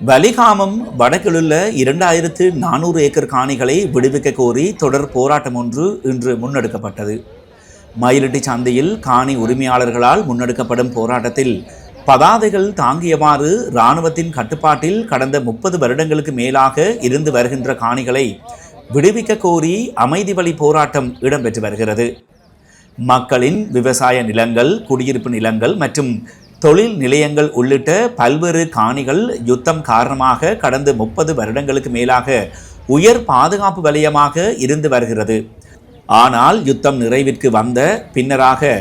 வலிகாமம் வடக்கிலுள்ள இரண்டாயிரத்து நானூறு ஏக்கர் காணிகளை விடுவிக்க கோரி தொடர் போராட்டம் ஒன்று இன்று முன்னெடுக்கப்பட்டது. மயிலட்டி சந்தையில் காணி உரிமையாளர்களால் முன்னெடுக்கப்படும் போராட்டத்தில் பதாதைகள் தாங்கியவாறு இராணுவத்தின் கட்டுப்பாட்டில் கடந்த முப்பது வருடங்களுக்கு மேலாக இருந்து வருகின்ற காணிகளை விடுவிக்க கோரி அமைதி வழி போராட்டம் இடம்பெற்று வருகிறது. மக்களின் விவசாய நிலங்கள் குடியிருப்பு நிலங்கள் மற்றும் தொழில் நிலையங்கள் உள்ளிட்ட பல்வேறு காணிகள் யுத்தம் காரணமாக கடந்த முப்பது வருடங்களுக்கு மேலாக உயர் பாதுகாப்பு வலயமாக இருந்து வருகிறது. ஆனால் யுத்தம் நிறைவிற்கு வந்த பின்னராக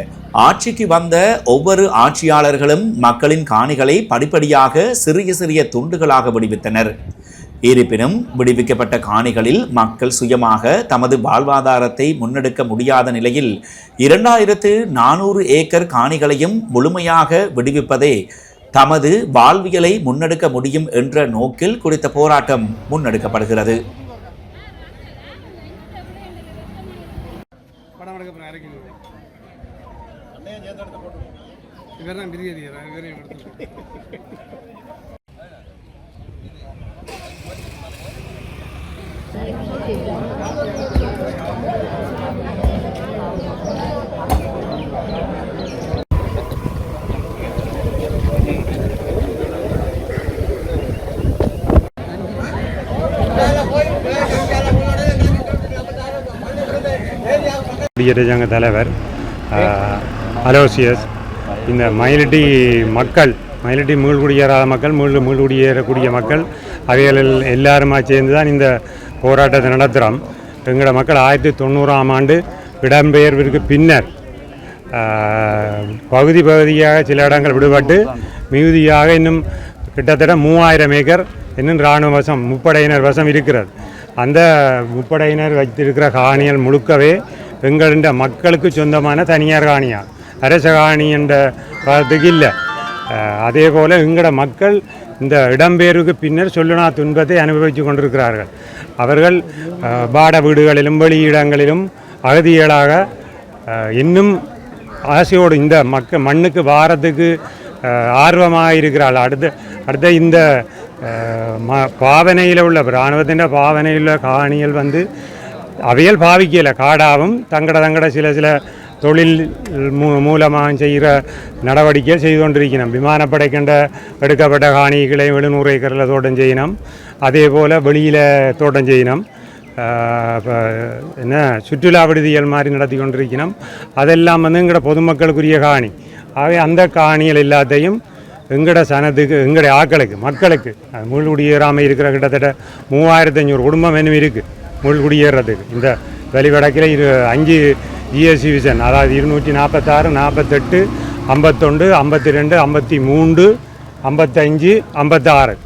ஆட்சிக்கு வந்த ஒவ்வொரு ஆட்சியாளர்களும் மக்களின் காணிகளை படிப்படியாக சிறிய சிறிய துண்டுகளாக விடுவித்தனர். இருப்பினும் விடுவிக்கப்பட்ட காணிகளில் மக்கள் சுயமாக தமது வாழ்வாதாரத்தை முன்னெடுக்க முடியாத நிலையில் இரண்டாயிரத்து நானூறு ஏக்கர் காணிகளையும் முழுமையாக விடுவிப்பதே தமது வாழ்வியலை முன்னெடுக்க முடியும் என்ற நோக்கில் குறித்த போராட்டம் முன்னெடுக்கப்படுகிறது. இவர் தான் பிரியாதியாரா இவரையும் எடுத்து குடியரசங்க தலைவர் அலோசியஸ் இந்த மயிலட்டி மக்கள் மயிலட்டி மீள்குடியேறாத மக்கள் மீள் மீள்குடியேறக்கூடிய மக்கள் அவைகள் எல்லாருமா சேர்ந்து தான் இந்த போராட்டத்தை நடத்துகிறோம். எங்களோட மக்கள் ஆயிரத்தி தொண்ணூறாம் ஆண்டு இடம்பெயர்விற்கு பின்னர் பகுதி பகுதியாக சில இடங்கள் விடுபட்டு மிகுதியாக இன்னும் கிட்டத்தட்ட மூவாயிரம் ஏக்கர் இன்னும் இராணுவ வசம் முப்படையினர் வசம் இருக்கிறது. அந்த முப்படையினர் வைத்திருக்கிற காணிகள் முழுக்கவே எங்களுடைய மக்களுக்கு சொந்தமான தனியார் காணியா. அரச காணி என்ற வார்த்தைக்கு இல்லை. அதே போல் எங்களோட மக்கள் இந்த இடம்பெயர்வுக்கு பின்னர் சொல்லுனா துன்பத்தை அனுபவித்து கொண்டிருக்கிறார்கள். அவர்கள் பாட வீடுகளிலும் வெளியிடங்களிலும் அகதிகளாக இன்னும் ஆசையோடு இந்த மக்க மண்ணுக்கு வாரத்துக்கு ஆர்வமாக இருக்கிறாள் அடுத்த அடுத்த இந்த ம பாவனையில் உள்ள இராணுவத்தின் பாவனையில் உள்ள காணிகள் வந்து அவையல் பாவிக்கலை காடாவும் தங்கட தங்கட சில சில தொழில் மூ மூலமாக செய்கிற நடவடிக்கை செய்து கொண்டிருக்கணும் விமானப்படைக்கின்ற எடுக்கப்பட்ட காணிகளை எழுநூறு ஏக்கரில் தோட்டம் செய்யணும் அதே போல் வெளியில் தோட்டம் செய்யணும் என்ன சுற்றுலா விடுதிகள் மாதிரி நடத்தி கொண்டிருக்கணும் அதெல்லாம் வந்து எங்களோட பொதுமக்களுக்குரிய காணி. ஆகவே அந்த காணிகள் எல்லாத்தையும் எங்களோட சனத்துக்கு எங்களுடைய ஆக்களுக்கு மக்களுக்கு அது முள் குடியேறாமல் இருக்கிற கிட்டத்தட்ட மூவாயிரத்தி ஐநூறு குடும்பம் இன்னும் இருக்குது முள் குடியேறதுக்கு இந்த வெளிவடக்கில் இரு அஞ்சு ஜிஎஸ்சி விசன் அதாவது இருநூற்றி நாற்பத்தாறு நாற்பத்தெட்டு ஐம்பத்தொண்டு ஐம்பத்தி ரெண்டு ஐம்பத்தி மூன்று ஐம்பத்தஞ்சு ஐம்பத்தாறு.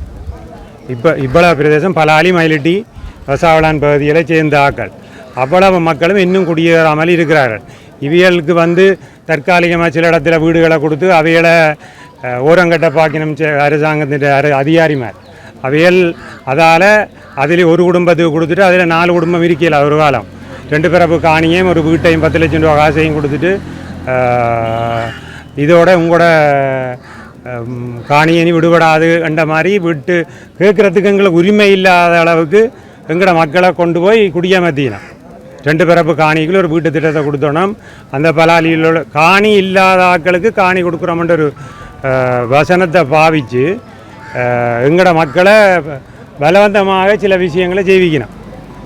இப்போ இவ்வளவு பிரதேசம் பலாலி மயிலிட்டி வசாவளான் பகுதிகளை சேர்ந்த ஆக்கள் அவ்வளவு மக்களும் இன்னும் குடியேறாமல் இருக்கிறார்கள். இவியலுக்கு வந்து தற்காலிகமாக சில இடத்துல வீடுகளை கொடுத்து அவைகளை ஓரங்கட்ட பாக்கினம் செ- அரசாங்கத்தின் அர அதிகாரிமார். அவைகள் அதால் அதில் ஒரு குடும்பத்துக்கு கொடுத்துட்டு அதில் நாலு குடும்பம் இருக்கல ஒரு காலம். ரெண்டு பிறப்பு காணியும் ஒரு வீட்டையும் பத்து லட்சம் ரூபா காசையும் கொடுத்துட்டு இதோட உங்களோட காணியனி விடுபடாது என்ற மாதிரி விட்டு கேட்குறதுக்கு எங்களுக்கு உரிமை இல்லாத அளவுக்கு எங்களோட மக்களை கொண்டு போய் குடியமர்த்தினோம். ரெண்டு பிறப்பு காணிகள் ஒரு வீட்டு திட்டத்தை கொடுத்தோம் அந்த பலாலியில் உள்ள காணி இல்லாத ஆட்களுக்கு காணி கொடுக்குறோம்ன்ற ஒரு வசனத்தை பாவித்து எங்களோட மக்களை பலவந்தமாக சில விஷயங்களை ஜெயிக்கணும்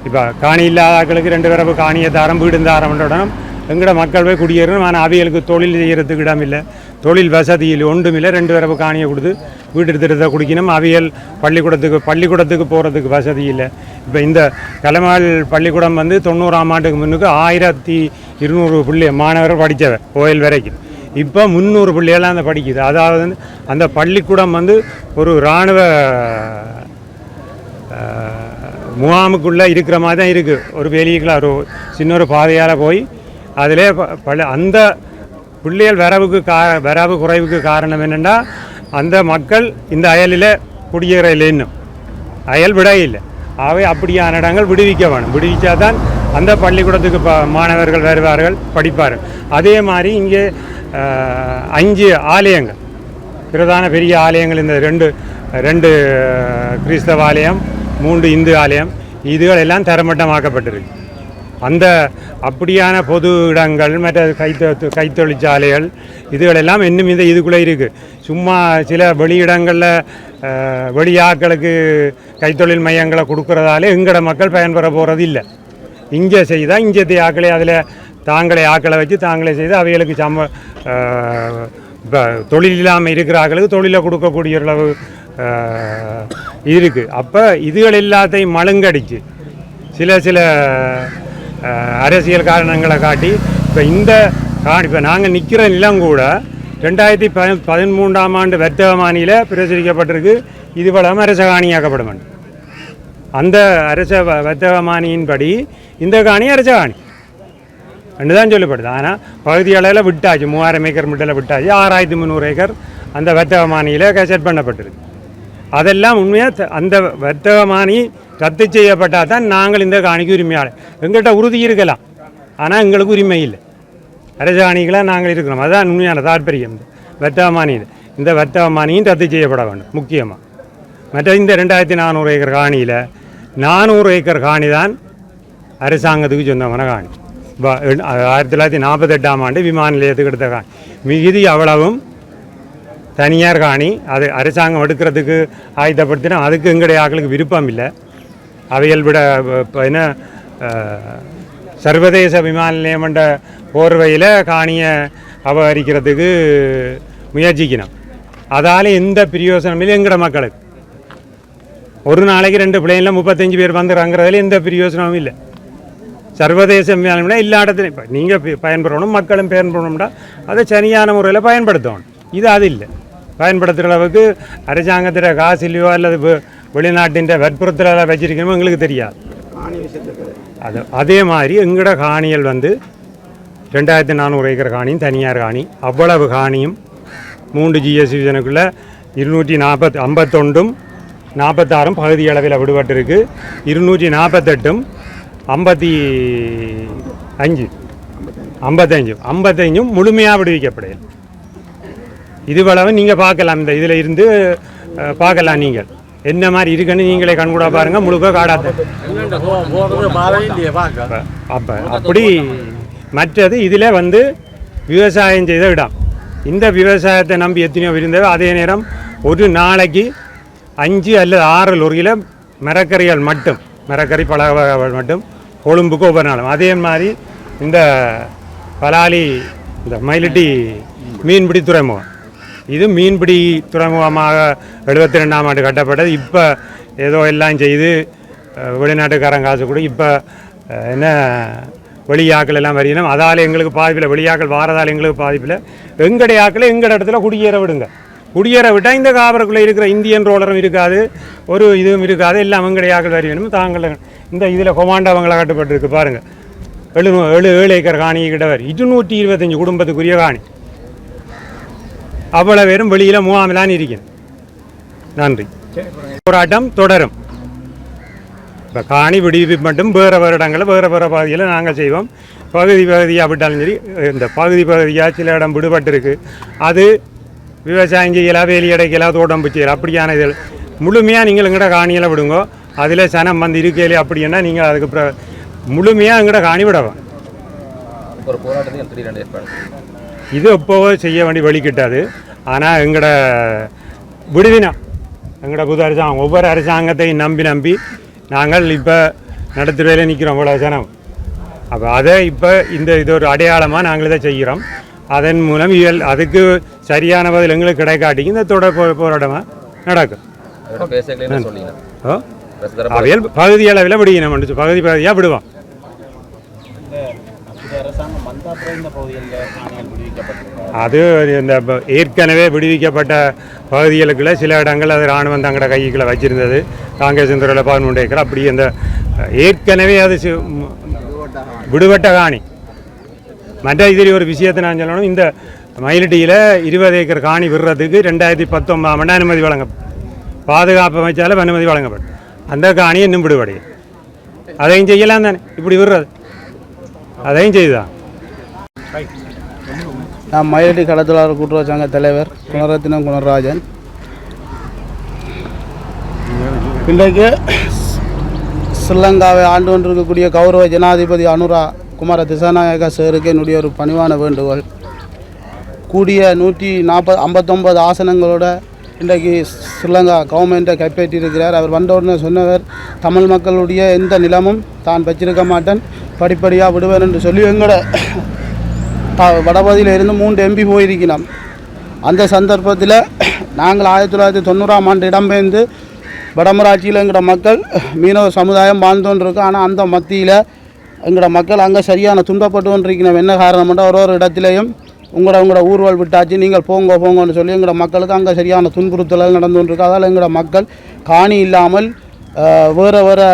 இப்போ காணி இல்லாதாக்களுக்கு ரெண்டு பிறப்பு காணியை தாரம் வீடும் தாரம்ன்றோம் எங்கட மக்கள் போய் குடியேறணும். ஆனால் அவைகளுக்கு தொழில் செய்கிறதுக்கு இடம் இல்லை. தொழில் வசதி இல்லை ஒன்றும் இல்லை ரெண்டு பிறப்பு காணியை கொடுத்து வீட்டு திட்டத்தை குடிக்கணும். அவியல் பள்ளிக்கூடத்துக்கு பள்ளிக்கூடத்துக்கு போகிறதுக்கு வசதி இல்லை. இப்போ இந்த கலைமாள் பள்ளிக்கூடம் வந்து தொண்ணூறாம் ஆண்டுக்கு முன்னுக்கு ஆயிரத்தி இருநூறு பிள்ளை மாணவர்கள் படித்தவர் கோயில் வரைக்கும். இப்போ முந்நூறு பிள்ளைகள்லாம் அந்த படிக்குது. அதாவது வந்து அந்த பள்ளிக்கூடம் வந்து ஒரு இராணுவ முகாமுக்குள்ளே இருக்கிற மாதிரி தான் இருக்குது ஒரு வெளியில் ஒரு சின்ன ஒரு பாதையால் போய் அதிலே ப- பல அந்த பிள்ளைகள் வரவுக்கு கா வரவு குறைவுக்கு காரணம் என்னென்னா அந்த மக்கள் இந்த அயலில் குடியேறல இன்னும். அயல் விட இல்லை. அவை அப்படியான இடங்கள் விடுவிக்க வேணும். விடுவிச்சா தான் அந்த பள்ளிக்கூடத்துக்கு ப மாணவர்கள் வருவார்கள் படிப்பார்கள் அதே மாதிரி இங்கே அஞ்சு ஆலயங்கள். பிரதான பெரிய ஆலயங்கள் இந்த ரெண்டு ரெண்டு கிறிஸ்தவ ஆலயம் மூன்று இந்து ஆலயம் இதுகளெல்லாம் தரமட்டமாக்கப்பட்டிருக்கு. அந்த அப்படியான பொது இடங்கள் மற்ற கைத்தொ கைத்தொழிற்சாலைகள் இதுகளெல்லாம் இன்னும் இந்த இதுக்குள்ளே இருக்குது சும்மா சில வெளியிடங்களில் அஹ், வெளியாட்களுக்கு கைத்தொழில் மையங்களை கொடுக்குறதாலே எங்களோட மக்கள் பயன்பெற போகிறது இல்லை. இங்கே செய்தால் இங்கே ஆக்களை அதில் தாங்களே ஆக்களை வச்சு தாங்களே செய்து அவைகளுக்கு சம தொழில் இல்லாமல் இருக்கிற ஆக்களுக்கு தொழிலை கொடுக்கக்கூடிய அளவு இருக்குது அப்போ இதுகள் எல்லாத்தையும் மழுங்கடிச்சு. சில சில அரசியல் காரணங்களை காட்டி இப்போ இந்த காணி இப்போ நாங்கள் நிற்கிற நிலம் கூட ரெண்டாயிரத்தி ப பதிமூன்றாம் ஆண்டு வர்த்தகமானியில் பிரசுரிக்கப்பட்டிருக்கு. இது பலம் அரச காணியாக்கப்படும் அந்த அரச வர்த்தக வர்த்தகமானியின்படி இந்த காணி அரச காணி ரெண்டு தான் சொல்லப்படுது. ஆனால் பகுதி அளவில் விட்டாச்சு. மூவாயிரம் ஏக்கர் மிட்டில் விட்டாச்சு. ஆறாயிரத்தி முந்நூறு ஏக்கர் அந்த வர்த்தகமானியில் செட் பண்ணப்பட்டிருக்கு. அதெல்லாம் உண்மையாக அந்த வர்த்தகமானி ரத்து செய்யப்பட்டால் தான் நாங்கள் இந்த காணிக்கு உரிமையாளர். எங்கள்கிட்ட உறுதி இருக்கலாம். ஆனால் எங்களுக்கு உரிமை இல்லை. அரசாணிகளாக நாங்கள் இருக்கிறோம் அதுதான் உண்மையான தாற்பயம். இந்த வர்த்தகமானியில் இந்த வர்த்தகமானியும் ரத்து செய்யப்பட வேண்டும் முக்கியமாக மற்ற இந்த ரெண்டாயிரத்தி நானூறு ஏக்கர் காணியில் நானூறு ஏக்கர் காணி தான் அரசாங்கத்துக்கு சொந்தமான காணி. ப- ஆயிரத்தி தொள்ளாயிரத்தி நாற்பத்தெட்டாம் ஆண்டு விமான நிலையத்துக்கு எடுத்த காணி. மிகுதி அவ்வளவும் தனியார் காணி அது அரசாங்கம் எடுக்கிறதுக்கு ஆயுதப்படுத்தினா அதுக்கு எங்களுடைய ஆக்களுக்கு விருப்பம் இல்லை. அவைகள் விட இப்போ என்ன சர்வதேச விமான நிலையம் என்ற போர்வையில் காணியை அபகரிக்கிறதுக்கு முயற்சிக்கணும். அதால் எந்த பிரயோசனமும் இல்லை எங்கட மக்களுக்கு. ஒரு நாளைக்கு ரெண்டு பிளேனில் முப்பத்தஞ்சு பேர் வந்துடுறாங்கிறதுல எந்த பிரயோசனமும் இல்லை. சர்வதேச விமானம்னா எல்லா இடத்துலையும் இப்போ நீங்கள் பயன்படணும் மக்களும் பயன்படணும்னா அதை சரியான முறையில் பயன்படுத்தணும். இது அது இல்லை. பயன்படுத்துகிற அளவுக்கு அரசாங்கத்தில் காசு இல்லையோ அல்லது வெளிநாட்டின் வற்புறுத்தல வச்சிருக்கணுமோ எங்களுக்கு தெரியாது. அது அதே மாதிரி எங்களோட காணிகள் வந்து ரெண்டாயிரத்தி நானூறு ஏக்கர் காணியும் தனியார் காணி. அவ்வளவு காணியும் மூன்று ஜிஎஸ்சி விஜனுக்குள்ள இருநூற்றி நாற்பத் ஐம்பத்தொண்டும் நாற்பத்தாறும் பகுதி அளவில் விடுபட்டிருக்கு. இருநூற்றி நாற்பத்தெட்டும் ஐம்பத்தி அஞ்சு ஐம்பத்தஞ்சும். ஐம்பத்தஞ்சும் முழுமையாக விடுவிக்கப்படையல். இதுவளவு நீங்கள் பார்க்கலாம். இந்த இதில் இருந்து பார்க்கலாம் நீங்கள். என்ன மாதிரி இருக்குன்னு நீங்களே கண்கூட பாருங்கள் முழுக்க காடாத்த அப்ப- அப்போ அப்படி மற்றது இதில் வந்து விவசாயம் செய்த இடம். இந்த விவசாயத்தை நம்பி எத்தனையோ இருந்தது அதே நேரம் ஒரு நாளைக்கு அஞ்சு அல்லது ஆறு லொரியில் மரக்கறிகள் மட்டும் மரக்கறி பல வகைகள் மட்டும் கொழும்புக்கு ஒவ்வொரு நாளும். அதே மாதிரி இந்த பலாலி இந்த மயிலிட்டி மீன்பிடி துறைமுகம். இது மீன்பிடி துறைமுகமாக எழுபத்தி ரெண்டாம் ஆண்டு கட்டப்பட்டது. இப்போ ஏதோ எல்லாம் செய்து வெளிநாட்டுக்காரன் காசு கூட இப்போ என்ன வெளியாக்கள் எல்லாம் வரையணும் அதால் எங்களுக்கு பாதிப்பில் வெளியாக்கள் வாரதால் எங்களுக்கு பாதிப்பில் எங்கடைய ஆக்களை எங்கட இடத்துல குடியேற விடுங்க. குடியேற விட்டால் இந்த காவலுக்குள்ளே இருக்கிற இந்தியன் ரோலரும் இருக்காது ஒரு இதுவும் இருக்காது. எல்லாம் எங்களுடைய ஆக்கள் வரையணும் தாங்கள் இந்த இதில் கொமாண்டோ கட்டுப்பட்டு இருக்கு பாருங்கள் எழு ஏழு ஏழு ஏக்கர் காணி கிட்ட இருநூற்றி இருபத்தஞ்சி குடும்பத்துக்குரிய காணி. அவ்வளோ பேரும் வெளியில் முகாமிலான்னு இருக்கணும் நன்றி. போராட்டம் தொடரும். இப்போ காணி விடுவிப்பு மட்டும் வேறு வேறு இடங்களில் வேறு வேறு பகுதியில் நாங்கள் செய்வோம். பகுதி பகுதியாக விட்டாலும் சரி இந்த பகுதி பகுதியாக சில இடம் விடுபட்டிருக்கு. அது விவசாயம் செய்யலாம் வேலி அடைக்கலாம் தோட்டம் செய்யலாம் அப்படியான இதில். முழுமையாக நீங்கள் எங்கள்கிட்ட காணியெல்லாம் விடுங்க. அதில் சனம் வந்து இருக்கையிலே அப்படின்னா நீங்கள் அதுக்கு முழுமையாக எங்கள்கிட்ட காணி விடவும் ஒரு போராட்டத்தையும் ஏற்பாடு இது எப்போவோ செய்ய வேண்டிய வழிகிட்டாது ஆனால் எங்களோட விடுதினம் எங்களோட புது அரசாங்கம் ஒவ்வொரு அரசாங்கத்தையும் நம்பி நம்பி நாங்கள் இப்போ நடத்துறையில் நிற்கிறோம் இவ்வளோ ஜனம். அப்போ அதை இப்போ இந்த இது ஒரு அடையாளமாக நாங்கள் இதை செய்கிறோம். அதன் மூலம் இயல் அதுக்கு சரியான பதில் எங்களுக்கு கிடைக்காட்டிக்கு இந்த தொடர் போ போராட்டமாக நடக்கும். ஓ அவையல் பகுதி அளவில் விடுகிறோம் பகுதி பகுதியாக விடுவோம். அது இந்த ஏற்கனவே விடுவிக்கப்பட்ட பகுதிகளுக்குள்ள சில இடங்கள் அது இராணுவம் தங்களோட கைக்குள்ளே வச்சிருந்தது. காங்கிரஸ் துறையில் பதினொன்று ஏக்கர். அப்படி அந்த ஏற்கனவே அது விடுபட்ட காணி. மற்ற இதில் ஒரு விஷயத்தை நான் சொல்லணும். இந்த மயிலட்டியில் இருபது ஏக்கர் காணி விடுறதுக்கு ரெண்டாயிரத்தி பத்தொன்பதாம் ஆண்டு அனுமதி வழங்க பாதுகாப்பு அமைச்சாலும் அனுமதி வழங்கப்படும். அந்த காணி இன்னும் விடுபடி அதையும் செய்யலாம் தானே. இப்படி விடுறது. அதையும் செய்துதான். நான் மயிலடி கடத்தலாளர் கூட்டுறவு சங்க தலைவர் குணரத்தினம் குணராஜன். இன்றைக்கு ஸ்ரீலங்காவை ஆண்டு கொண்டிருக்கக்கூடிய கௌரவ ஜனாதிபதி அனுரா குமார திசாநாயக சேருக்கு என்னுடைய ஒரு பணிவான வேண்டுகோள். கூடிய நூற்றி நாற்பது ஐம்பத்தொம்பது ஆசனங்களோட இன்றைக்கு ஸ்ரீலங்கா கவர்மெண்ட்டை கைப்பற்றியிருக்கிறார். அவர் வந்த உடனே சொன்னவர் தமிழ் மக்களுடைய எந்த நிலமும் தான் வச்சிருக்க மாட்டேன். படிப்படியாக விடுவேன் என்று சொல்லி எங்களோட த- வடபகுதியில் இருந்து மூன்று எம்பி போயிருக்கிறோம். அந்த சந்தர்ப்பத்தில் நாங்கள் ஆயிரத்தி தொள்ளாயிரத்தி தொண்ணூறாம் ஆண்டு இடம்பெயர்ந்து வடமராட்சியில் எங்களோட மக்கள் மீனவ சமுதாயம் வாழ்ந்தோன்னு ஆனால் அந்த மத்தியில் எங்களோட மக்கள் அங்கே சரியான துன்பப்பட்டு கொண்டிருக்கணும் என்ன காரணம்னா ஒரு ஒரு இடத்துலையும் உங்களோட உங்களோட ஊர்வல் விட்டாச்சு நீங்கள் போங்க போங்கன்னு சொல்லி எங்களோட மக்களுக்கு அங்கே சரியான துன்புறுத்தல்கள் நடந்து கொண்டிருக்கு. அதால் எங்களோட மக்கள் காணி இல்லாமல் வேறு வேறு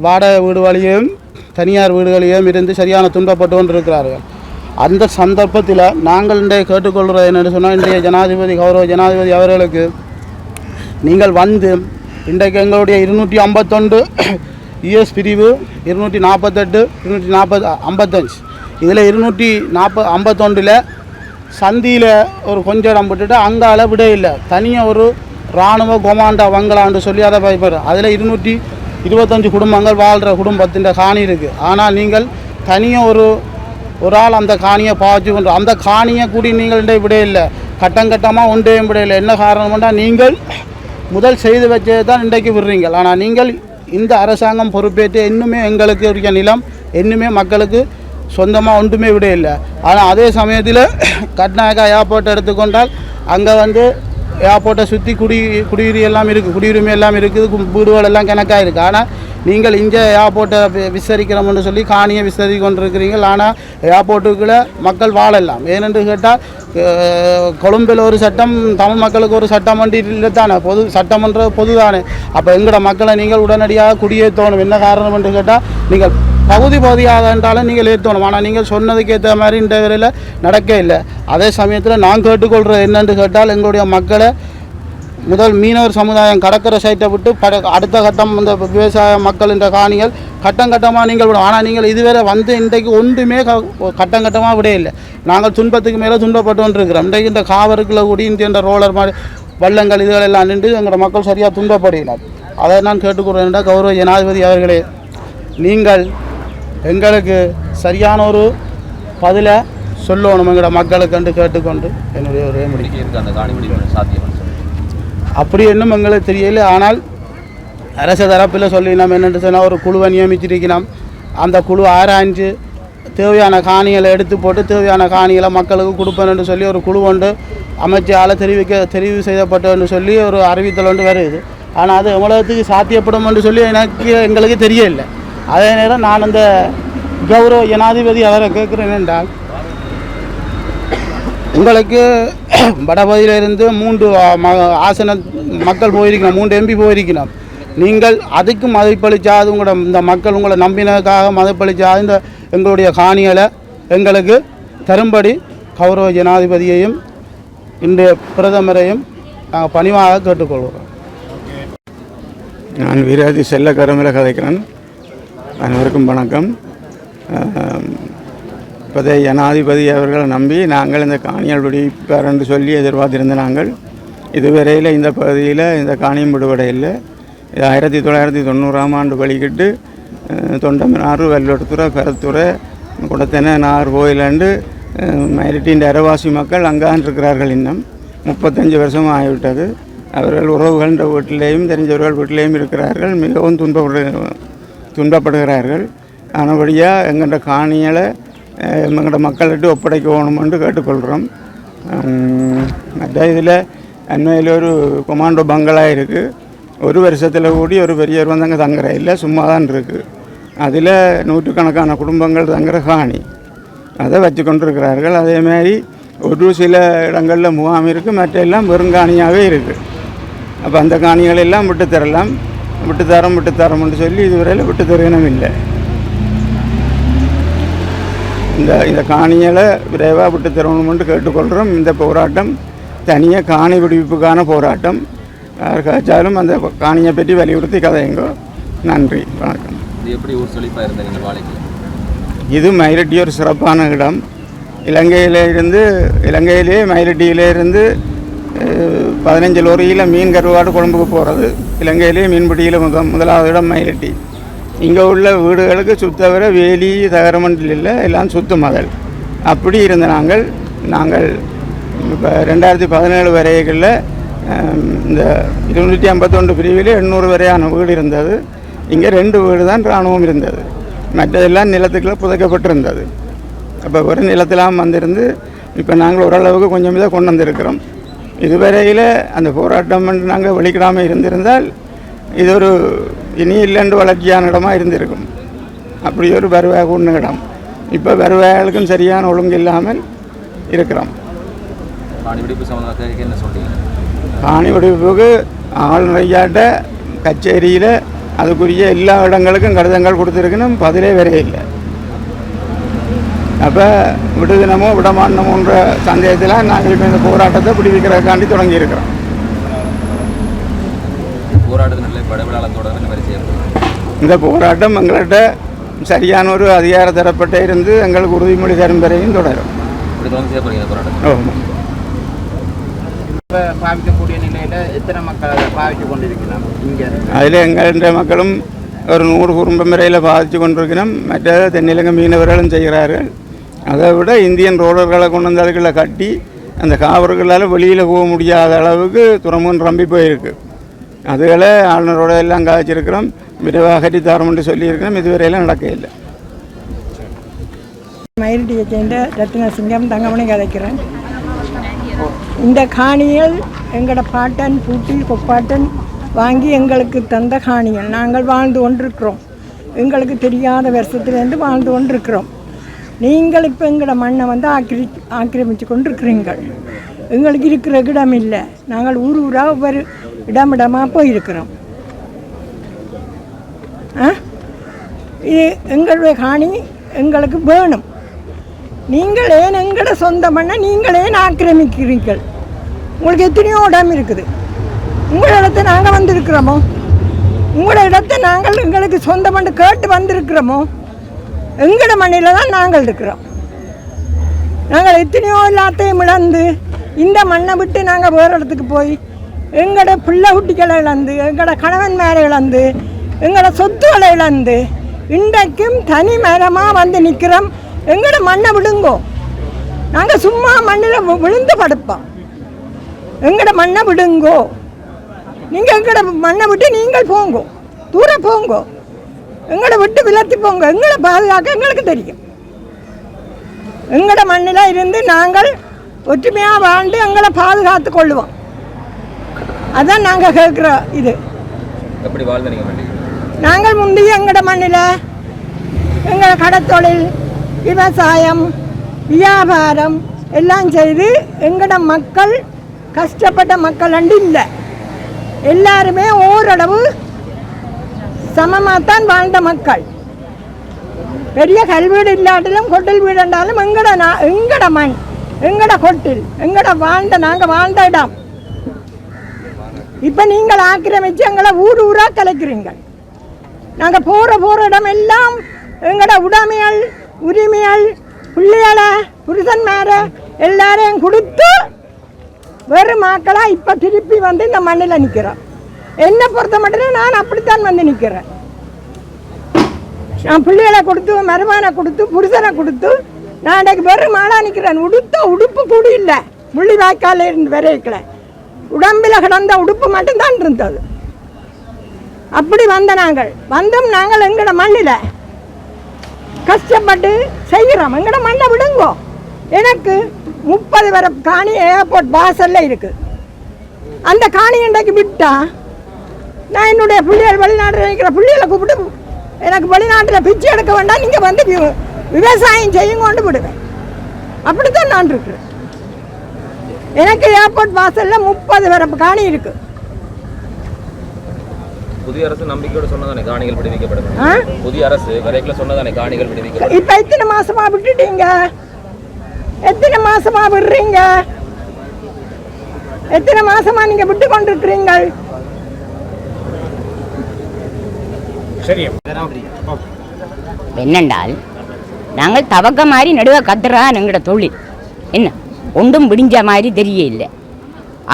வாடகை வீடு வழியும் தனியார் வீடுகளையும் இருந்து சரியான துன்பப்பட்டு கொண்டிருக்கிறார்கள். அந்த சந்தர்ப்பத்தில் நாங்கள் இன்றைய கேட்டுக்கொள்கிறது என்னென்னு சொன்னால் இன்றைய ஜனாதிபதி கௌரவ ஜனாதிபதி அவர்களுக்கு நீங்கள் வந்து இன்றைக்கு எங்களுடைய இருநூற்றி ஐம்பத்தொண்டு யுஎஸ் பிரிவு இருநூற்றி நாற்பத்தெட்டு இருநூற்றி நாற்பது ஐம்பத்தஞ்சு. இதில் இருநூற்றி நாற்ப ஐம்பத்தொண்டில் சந்தியில் ஒரு கொஞ்சம் இடம் விட்டுட்டு அங்கால விட இல்லை. தனியாக ஒரு இராணுவ கொமாண்டா வங்களான்னு சொல்லி அதை பயப்பார் அதில் இருநூற்றி இருபத்தஞ்சு குடும்பங்கள் வாழ்கிற குடும்பத்தின் காணி இருக்குது ஆனால் நீங்கள் தனியாக ஒரு ஒரு ஆள் அந்த காணியை பாய்ச்சி கொண்டு அந்த காணியை கூடி நீங்கள் இன்றைய விட இல்லை கட்டம் கட்டமாக ஒன்றையும் விட இல்லை என்ன காரணம்னா நீங்கள் முதல் செய்து வச்சதை தான் இன்றைக்கு விடுறீங்கள். ஆனால் நீங்கள் இந்த அரசாங்கம் பொறுப்பேற்று இன்னுமே எங்களுக்கு இருக்க நிலம் இன்னுமே மக்களுக்கு சொந்தமாக ஒன்றுமே விட இல்லை ஆனால் அதே சமயத்தில் கட்நாயக்கா ஏர்போர்ட் எடுத்துக்கொண்டால் அங்கே வந்து ஏர்போர்ட்டை சுற்றி குடி குடியுரி எல்லாம் இருக்குது குடியுரிமை எல்லாம் இருக்குது வீடுகள் எல்லாம் கணக்காக இருக்குது ஆனால் நீங்கள் இங்கே ஏர்போர்ட்டை வி- விசாரிக்கிறோம்னு சொல்லி காணியை விசாரித்து கொண்டிருக்கிறீர்கள் ஆனால் ஏர்போர்ட்டுக்குள்ளே மக்கள் வாழலாம். ஏனென்று கேட்டால் கொழும்பில் ஒரு சட்டம் தமிழ் மக்களுக்கு ஒரு சட்டம் இல்லை தானே? பொது சட்டமன்ற பொது தானே? அப்போ எங்களோட மக்களை நீங்கள் உடனடியாக குடியேற்றணும். என்ன காரணம் என்று கேட்டால் நீங்கள் பகுதி பகுதியாக என்றாலும் நீங்கள் ஏற்றணும். ஆனால் நீங்கள் சொன்னதுக்கு ஏற்ற மாதிரி இந்த வரையில் நடக்க இல்லை. அதே சமயத்தில் நான் கேட்டுக்கொள்கிறது என்னென்று கேட்டால் எங்களுடைய மக்களை முதல் மீனவர் சமுதாயம் கடற்கரை சைட்டை விட்டு பட அடுத்த கட்டம் இந்த விவசாய மக்கள் இந்த காணிகள் கட்டம் கட்டமாக நீங்கள் விடும் ஆனால் நீங்கள் இதுவரை வந்து இன்றைக்கு ஒன்றுமே க- கட்டம் கட்டமாக விட இல்லை நாங்கள் துன்பத்துக்கு மேலே துன்பப்பட்டு கொண்டிருக்கிறோம். இன்றைக்கு இந்த காவருக்குள்ள கூடி இந்த ரோலர் மாதிரி வள்ளங்கள் இதுகள் எல்லாம் நின்று எங்களோட மக்கள் சரியாக துன்பப்படுகிறார் அதை நான் கேட்டுக்கொள்கிறேன் கௌரவ ஜனாதிபதி அவர்களே நீங்கள் எங்களுக்கு சரியான ஒரு பதிலை சொல்லணும் எங்களோட மக்களுக்கு என்று கேட்டுக்கொண்டு என்னுடைய ஒரே முடிவு. முடிக்க அந்த காணி முடிவு அப்படி இன்னும் எங்களுக்கு தெரியல ஆனால் அரசு தரப்பில் சொல்லி நம்ம சொன்னால் ஒரு குழுவை நியமிச்சிருக்கிறோம் அந்த குழு ஆராய்ஞ்சு தேவையான காணிகளை எடுத்து போட்டு தேவையான காணிகளை மக்களுக்கு கொடுப்பேன்னு சொல்லி ஒரு குழு ஒன்று அமைச்சால் தெரிவிக்க தெரிவு செய்யப்பட்டதுன்னு சொல்லி ஒரு அறிவித்தல் ஒன்று வருது. ஆனால் அது எவ்வளோத்துக்கு சாத்தியப்படும் என்று சொல்லி எனக்கு எங்களுக்கு தெரியல அதே நேரம் நான் அந்த கௌரவ ஜனாதிபதி அவரை கேட்குறேன் என்றால் உங்களுக்கு வடபகுதியிலிருந்து மூன்று ஆசன மக்கள் போயிருக்கணும் மூன்று எம்பி போயிருக்கணும். நீங்கள் அதுக்கு மதிப்பளிச்சா அது உங்களோட இந்த மக்கள் உங்களை நம்பினதுக்காக மதிப்பளிச்சா இந்த எங்களுடைய காணிகளை எங்களுக்கு தரும்படி கௌரவ ஜனாதிபதியையும் இன்றைய பிரதமரையும் நாங்கள் பணிவாக கேட்டுக்கொள்கிறோம். நான் வீராதி செல்ல கரமில கதைக்கிறேன். அனைவருக்கும் வணக்கம். இப்போதை இப்போதைய ஜனாதிபதி அவர்களை நம்பி நாங்கள் இந்த காணியால் விடுவிப்பார் என்று சொல்லி எதிர்பார்த்திருந்த நாங்கள் இதுவரையில் இந்த பகுதியில் இந்த காணியம் விடுபட இல்லை. இது ஆயிரத்தி தொள்ளாயிரத்தி தொண்ணூறாம் ஆண்டு வெளிக்கிட்டு தொண்டமனாறு வெள்ளத்துறை பெரத்துறை குடத்தனை நார் கோயிலாண்டு மயிரட்டின் அரவாசி மக்கள் அங்கான் இருக்கிறார்கள் இன்னும். முப்பத்தஞ்சு வருஷம் ஆகிவிட்டது. அவர்கள் உறவுகள்ன்ற வீட்டிலேயும் தெரிஞ்சவர்கள் வீட்டிலேயும் இருக்கிறார்கள். மிகவும் துன்பப்படு துன்பப்படுகிறார்கள். ஆனபடியாக எங்கள்கிட்ட காணிகளை அஹ், எங்கள்கிட்ட மக்கள்கிட்ட ஒப்படைக்க வேணுமென்று கேட்டுக்கொள்கிறோம். மற்ற இதில் அண்மையில் ஒரு கொமாண்டோ பங்களா இருக்குது ஒரு வருஷத்தில் கூடி ஒரு பெரியவர் வந்து அங்கே தங்குற இல்லை சும்மா தான் இருக்குது அதில் நூற்றுக்கணக்கான குடும்பங்கள் தங்குற காணி. அதை வச்சு கொண்டிருக்கிறார்கள். அதே மாதிரி ஒரு சில இடங்களில் முகாம் இருக்குது மற்ற எல்லாம் வெறுங்காணியாகவே இருக்குது அப்போ அந்த காணிகளெல்லாம் விட்டு தரலாம் விட்டு தரம் விட்டு தரம்னு சொல்லி இதுவரையில் விட்டு தருகணும் இல்லை. இந்த இந்த காணிகளை விரைவாக விட்டு தரணும்னு கேட்டுக்கொள்கிறோம் இந்த போராட்டம் தனியாக காணி விடுவிப்புக்கான போராட்டம். யாருக்காச்சாலும் அந்த காணியை பற்றி வலியுறுத்தி கதையுங்கோ நன்றி. வணக்கம். இது எப்படி ஊர் செழிப்பாக இருந்த நீங்கள் வாழைக்கு? இது மயிலட்டி ஒரு சிறப்பான இடம். இலங்கையில இருந்து இலங்கையிலே மயிலட்டியிலே இருந்து அஹ், பதினஞ்சு லோரியில் மீன் கருவாடு கொழும்புக்கு போகிறது இலங்கையிலே மீன்பிடியில் முத முதலாவது இடம் மயிலட்டி. இங்கே உள்ள வீடுகளுக்கு சுத்தவர வேலி தகரமண்டல் இல்லை எல்லாம் சுத்து மகள். அப்படி இருந்த நாங்கள் நாங்கள் இப்போ ரெண்டாயிரத்தி பதினேழு வரைகளில் இந்த இருநூற்றி ஐம்பத்தொன்று பிரிவில் எண்ணூறு வரையான வீடு இருந்தது. இங்கே ரெண்டு வீடு தான் இராணுவம் இருந்தது. மற்றதெல்லாம் நிலத்துக்குள்ளே புதைக்கப்பட்டிருந்தது. அப்போ ஒரு நிலத்திலாம் வந்திருந்து இப்போ நாங்கள் ஓரளவுக்கு கொஞ்சம் இதை கொண்டு வந்திருக்கிறோம். இதுவரையில் அந்த போராட்டம் நாங்கள் வெளிக்கிடாமல் இருந்திருந்தால் இது ஒரு இனி இல்லைண்டு வளர்ச்சியான இடமா இருந்திருக்கும். அப்படி ஒரு வருவாய் உண்ண இடம். இப்போ வருவாய்களுக்கும் சரியான ஒழுங்கு இல்லாமல் இருக்கிறோம். காணி வெடிப்புக்கு ஆளுநர் ஐயாட்ட கச்சேரியில் அதுக்குரிய எல்லா இடங்களுக்கும் கடிதங்கள் கொடுத்துருக்கணும். பதிலே வரைய இல்லை. அப்போ விடுதினமோ விடமாட்டமோன்ற சந்தேகத்தில் நாங்கள் இப்போ இந்த போராட்டத்தை பிடிவிக்கிறதுக்காண்டி தொடங்கி போராட்டத்தினுடைய படவிழாலத்தோட இந்த மாதிரி செய்யப்படுது இந்த போராட்டம் எங்கள்கிட்ட சரியான ஒரு அதிகார தரப்பட்ட இருந்து எங்களுக்கு உறுதிமொழி தரும் வரையும் தொடரும். இப்படி தொடர்ந்து செய்ய போறீங்க இந்த போராட்டம் பாவிக்கக்கூடிய நிலையில் எத்தனை மக்கள் பாவித்து கொண்டிருக்கலாம் இங்கே அதில் எங்கள்கிட்ட மக்களும் ஒரு நூறு குடும்பம் வரையில் பாதித்து கொண்டிருக்கிறோம். மற்ற தென்னிலங்கை மீனவர்களும் செய்கிறார்கள். அதை விட இந்தியன் ரோலர்களை கொண்டு வந்து அதுக்குள்ள கட்டி அந்த காவர்களால் வெளியில் போக முடியாத அளவுக்கு துறைமுகம் ரம்பி போயிருக்கு. அதுகளை ஆளுநரோட எல்லாம் காய்ச்சிருக்கிறோம். விரைவாக கட்டி சொல்லியிருக்கிறோம். இதுவரையெல்லாம் நடக்க இல்லை மயில்டியை சேர்ந்த ரத்னசிங்கம் தங்கமணி கதைக்கிறேன். இந்த காணிகள் எங்களோட பாட்டன் பூட்டி கொப்பாட்டன் வாங்கி எங்களுக்கு தந்த காணிகள். நாங்கள் வாழ்ந்து கொண்டிருக்கிறோம். எங்களுக்கு தெரியாத வருஷத்துலேருந்து வாழ்ந்து கொண்டிருக்கிறோம். நீங்கள் இப்போ எங்களோட மண்ணை வந்து ஆக்கிரி ஆக்கிரமித்து கொண்டிருக்கிறீங்கள் எங்களுக்கு இருக்கிற இடம் இல்லை. நாங்கள் ஊர் ஊராக ஒவ்வொரு இடமிடமாக போயிருக்கிறோம். ஆ? இது எங்களுடைய காணி எங்களுக்கு வேணும். நீங்கள் ஏன் எங்களோட சொந்த மண்ணை நீங்கள் ஏன் ஆக்கிரமிக்கிறீர்கள்? உங்களுக்கு எத்தனையோ இடம் இருக்குது. உங்கள் இடத்த நாங்கள் வந்திருக்கிறோமோ? உங்களோட இடத்த நாங்கள் எங்களுக்கு சொந்த மண்ணு கேட்டு வந்திருக்கிறோமோ? எங்களோட மண்ணில் தான் நாங்கள் இருக்கிறோம். நாங்கள் எத்தனையோ எல்லாத்தையும் இழந்து இந்த மண்ணை விட்டு நாங்கள் வேறு இடத்துக்கு போய் எங்களோட பிள்ளை குட்டிகளை இழந்து எங்களோட கணவன் மேலே இழந்து எங்களோட சொத்துக்களை இழந்து இன்றைக்கும் தனி மரமாக வந்து நிற்கிறோம் எங்களோட மண்ணை விடுங்கோ நாங்கள் சும்மா மண்ணில் விழுந்து படுப்போம். எங்களோட மண்ணை விடுங்கோ நீங்கள் எங்களோட மண்ணை விட்டு நீங்கள் போங்கோ. தூரம் போங்கோ. எங்களை விட்டு விலத்தி போங்க. எங்களை பாதுகாக்க எங்களுக்கு தெரியும். எங்களோட மண்ணில் இருந்து நாங்கள் ஒற்றுமையாக வாழ்ந்து எங்களை பாதுகாத்து கொள்ளுவோம். அதான் நாங்கள் கேட்குற இது. எப்படி நாங்கள் முந்தைய எங்களோட மண்ணில் எங்கள் கடத்தொழில் விவசாயம் வியாபாரம் எல்லாம் செய்து எங்களோட மக்கள் கஷ்டப்பட்ட மக்கள் அண்டு இல்லை. எல்லாருமே ஓரளவு சமமாகத்தான் வாழ்ந்த மக்கள். பெரிய கல்வீடு இல்லாட்டிலும் கொட்டில் வீடு இருந்தாலும் எங்கட நா- எங்கட மண் எங்கட கொட்டில் எங்கட வாழ்ந்த நாங்கள் வாழ்ந்த இடம். இப்போ நீங்கள் ஆக்கிரமித்து எங்களை ஊர் ஊராக கலைக்கிறீங்கள். நாங்கள் போகிற போகிற இடம் எல்லாம் எங்களோட உடைமைகள் உரிமைகள் பிள்ளைகளை புருஷன்மார எல்லாரையும் கொடுத்து வெறும் மக்களாக இப்போ திருப்பி வந்து இந்த மண்ணில் நிற்கிறோம் என்னை பொறுத்த மட்டும் நான் அப்படித்தான் வந்து நிற்கிறேன் நான் பிள்ளைகளை கொடுத்து மருமானை கொடுத்து புருஷனை கொடுத்து நான் இன்றைக்கு வெறும் மாடாக நிற்கிறேன் உடுத்த உடுப்பு கூட இல்லை. முள்ளி வாய்க்கால இருந்து வரைக்கல. உடம்பில் கிடந்த உடுப்பு மட்டும்தான் இருந்தது. அப்படி வந்த நாங்கள். வந்தும் நாங்கள் எங்களோட மண்ணில் கஷ்டப்பட்டு செய்கிறோம். எங்களோட மண்ணை விடுங்கோ. எனக்கு முப்பது வர காணி ஏர்போர்ட் வாசல்ல இருக்கு. அந்த காணி இன்றைக்கு விட்டா நான் என்னுடைய பிள்ளைகள் வெளிநாட்டில் நினைக்கிற பிள்ளைகளை கூப்பிட்டு எனக்கு வெளிநாட்டில் பிச்சை எடுக்க வேண்டாம். நீங்கள் வந்து விவசாயம் செய்யும் கொண்டு விடுவேன். அப்படித்தான் நான் இருக்கிறேன். எனக்கு ஏர்போர்ட் வாசல்ல முப்பது வரப்பு காணி இருக்கு. புதிய அரசு நம்பிக்கையோட சொன்னதானே காணிகள் விடுவிக்கப்படும். புதிய அரசு வரைக்குள்ள சொன்னதானே காணிகள் விடுவிக்கப்படும். இப்ப எத்தனை மாசமா விட்டுட்டீங்க? எத்தனை மாசமா விடுறீங்க? எத்தனை மாசமா நீங்க விட்டு கொண்டிருக்கிறீங்கள்? என்னென்றால் நாங்கள் தவக்க மாதிரி நடுவ கத்துறா எங்களோட தொழில். என்ன? ஒன்றும் விடிஞ்ச மாதிரி தெரியல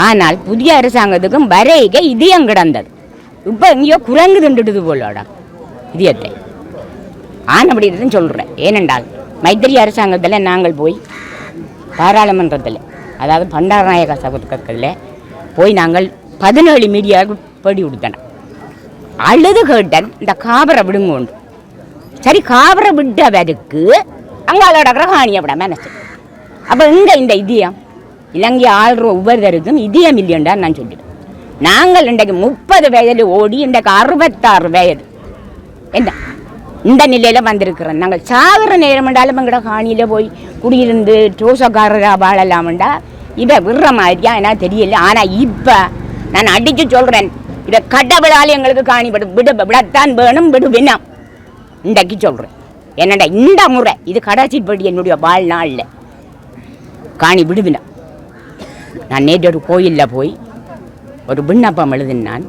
ஆனால் புதிய அரசாங்கத்துக்கும் வரைக இதயம் கிடந்தது. இப்போ எங்கேயோ குரங்கு திண்டுடுது போலோட இதயத்தை. ஆனபடி சொல்கிறேன் ஏனென்றால் மைத்திரி அரசாங்கத்தில் நாங்கள் போய் பாராளுமன்றத்தில் அதாவது பண்டாரநாயக சபத்தில் போய் நாங்கள் பதினேழு மீடியாவுக்கு பேடி கொடுத்தன அழுது கேட்டன் இந்த காபரை விடுங்க சரி காபரை விட்டவருக்கு அங்கே அதோட கிரகாணியை விட மனசு. அப்போ இங்கே இந்த இதயம். இலங்கை ஆள்ற ஒவ்வொருத்தருக்கும் இதயம் இல்லையண்டா நான் சொல்லிட்டேன் நாங்கள் இன்றைக்கு முப்பது வயதில் ஓடி இன்றைக்கு அறுபத்தாறு வயது. என்ன? இந்த நிலையில் வந்திருக்கிறோம். நாங்கள் சாகிற நேரம் என்றாலும் எங்கட காணியில் போய் குடியிருந்து டோசக்காரராக வாழலாம்டா. இதை விடுற மாதிரியா எனக்கு தெரியல. ஆனால் இப்போ நான் அடித்து சொல்கிறேன் இதை கடவுளால் எங்களுக்கு காணிப்படும் விடு விடத்தான் வேணும் விடு வேணாம் இன்றைக்கு சொல்கிறேன் என்னடா இந்த முறை? இது கடைசிப்படி என்னுடைய வாழ்நாளில். காணி விடுவினா நான் நேற்று ஒரு கோயிலில் போய் ஒரு விண்ணப்பம் எழுதினான்.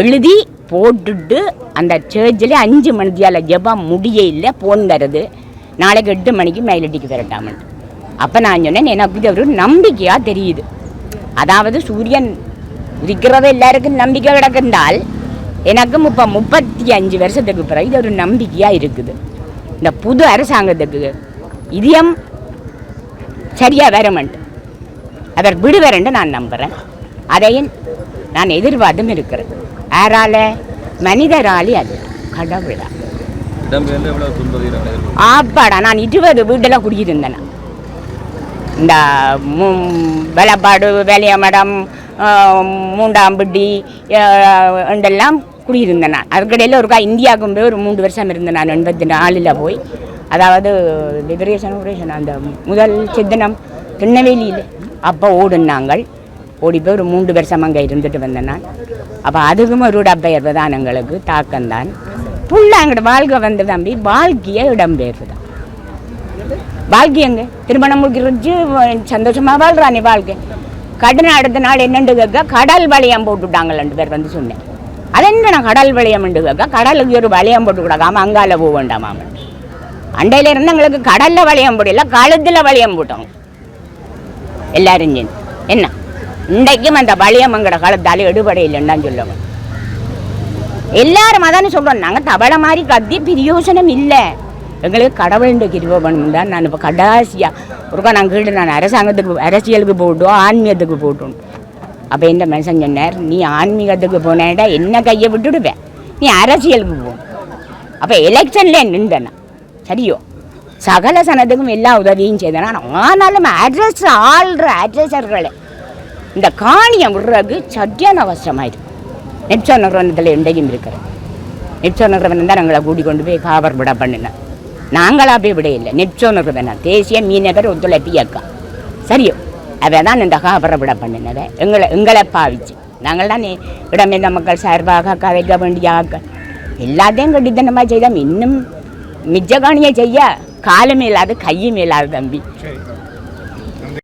எழுதி போட்டுட்டு அந்த சேர்ச்சில் அஞ்சு மணித்தியால் ஜெபம் முடிய இல்லை போன் தருது நாளைக்கு எட்டு மணிக்கு மயிலட்டிக்கு வரட்டாமன்ட்டு அப்போ நான் சொன்னேன் எனக்கு இது ஒரு நம்பிக்கையாக தெரியுது. அதாவது சூரியன் உதிக்கிறது எல்லாருக்கும் நம்பிக்கை கிடக்குந்தால் எனக்கு முப்ப முப்பத்தி அஞ்சு வருஷத்துக்கு பிறகு இது ஒரு நம்பிக்கையாக இருக்குது. இந்த புது அரசாங்கத்துக்கு. இதயம் சரியாக வரமாட்டு அவர் விடுவாருன்னு நான் நம்புகிறேன் அதையும் நான் எதிர்பார்த்தும் இருக்கிறேன். யாரால மனிதராலே அது. கடவுளா. ஆப்பாடா நான் இருபது வீட்டில் குடியிருந்தேன். இந்த வேலைப்பாடு வேலையமடம் மூண்டாம்பட்டி என்றெல்லாம் குடியிருந்தேன். நான் அதுக்கிடையில் ஒருக்கா இந்தியாவுக்கும் போய் ஒரு மூன்று வருஷம் இருந்தேன். நான் எண்பத்தி நாலில் போய் அதாவது லிபரேஷன் ஆபரேஷன் அந்த முதல் சித்தனம் திருநெல்வேலியில் அப்போ ஓடுனாங்கள் ஓடி போய் ஒரு மூன்று வருஷம் அங்கே இருந்துட்டு வந்தேன் நான். அப்போ அதுக்கும் ஒரு இடம்பெயர்வு தான் எங்களுக்கு தாக்கம்தான் ஃபுல்லாக எங்களோட வாழ்க்கை வந்து தம்பி வாழ்க்கையே இடம்பெயர்வு தான். வாழ்க்கை எங்க? திருமணம் முடிக்கிறச்சு சந்தோஷமாக நீ வாழ்க்கை கடன் அடுத்த நாள் என்னண்டு கேட்க கடல் வளையம் போட்டுட்டாங்க ரெண்டு பேர் வந்து சொன்னேன். அது என்ன நான் கடல் வளையம் கேட்க கடலுக்கு ஒரு வளையம் போட்டு கொடுக்காம அங்கால போக வேண்டாமாம் இருந்து எங்களுக்கு கடல்ல வளையம் போடல கழுத்தில் வளையம் போட்டோம். எல்லாரும் என்ன? இன்றைக்கும் அந்த வளையம் எங்களோட கழுத்தால் எடுபட இல்லைன்னு சொல்லுவோம் எல்லாரும் அதானே சொல்கிறோம் நாங்கள் தவளை மாதிரி கத்தி பிரியோசனம் இல்லை. எங்களுக்கு கடவுளுடைய கிருபை பண்ணணும் தான் நான் இப்போ கடைசியாக ஒருக்கா நான் கேட்டு நான் அரசாங்கத்துக்கு அரசியலுக்கு போட்டோம் ஆன்மீகத்துக்கு போட்டோம். அப்போ இந்த மனுஷன் சொன்னார் நீ ஆன்மீகத்துக்கு போனேடா என்ன கையை விட்டுடுவேன் நீ அரசியலுக்கு போ. அப்போ எலெக்ஷனில் நின்றேன் சரியோ சகல சனத்துக்கும் எல்லா உதவியும் செய்தேன் ஆனாலும் அட்ரஸ் ஆள்ற அட்ரஸர்களை இந்த காணியை விடுறதுக்கு சத்தியான அவசரமாயிருக்கு நெப்சோ நிறுவனத்தில் இன்றைக்கும் இருக்கிற நெப்சோ நிறுவனம் தான் எங்களை கூடி கொண்டு போய் காவர் விட பண்ணினேன் நாங்களா போய் விட இல்லை நெப்சோ நிறுவனம் தேசிய மீனவர் ஒத்துழைப்பு இயக்கம் சரியோ அவன் தான் இந்த காவரை விட பண்ணினவ எங்களை எங்களை பாவிச்சு நாங்கள் தான் இடமேந்த மக்கள் சார்பாக கதைக்க வேண்டிய ஆக்கள் எல்லாத்தையும் கட்டித்தனமாக செய்தோம் இன்னும் மிச்ச காணியை செய்ய காலும் இல்லாத கையும் இல்லாத தம்பி